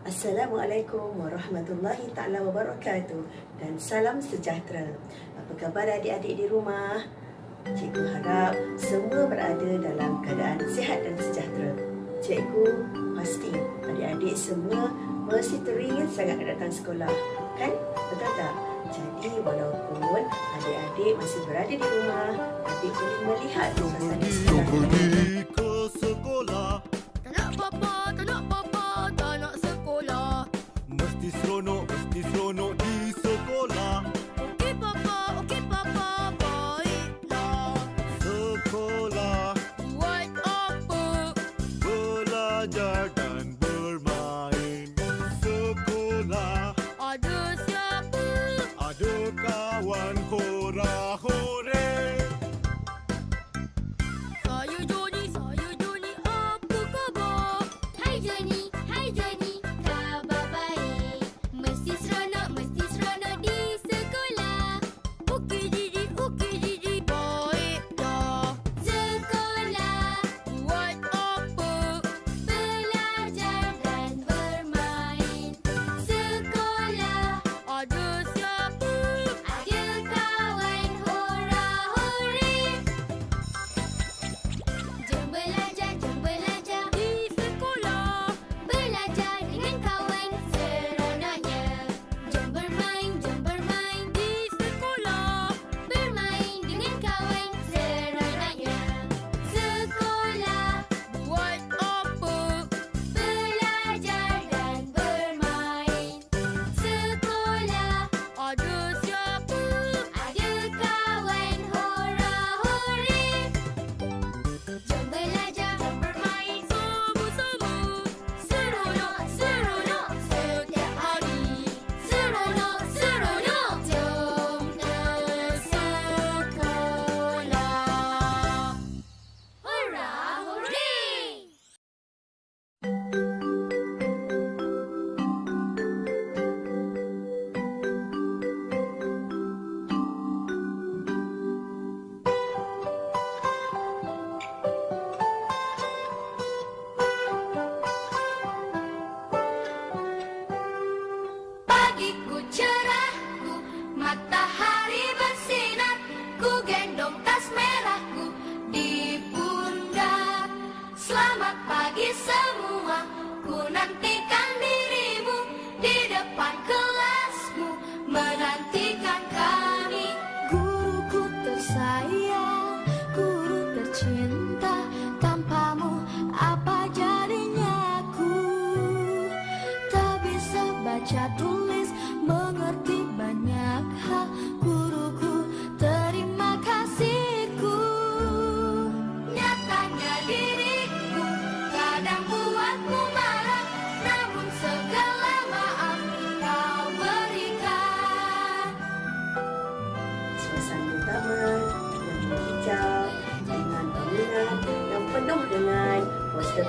Assalamualaikum warahmatullahi taala wabarakatuh dan salam sejahtera. Apa khabar adik-adik di rumah? Cikgu harap semua berada dalam keadaan sihat dan sejahtera. Cikgu pasti adik-adik semua mesti teringin sangat nak datang sekolah. Kan? Betul tak? Jadi walaupun adik-adik masih berada di rumah, tapi boleh melihat suasana sekolah.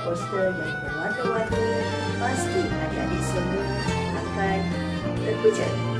poster poster yang berwarna-warni pasti adik-adik semua akan terpujat.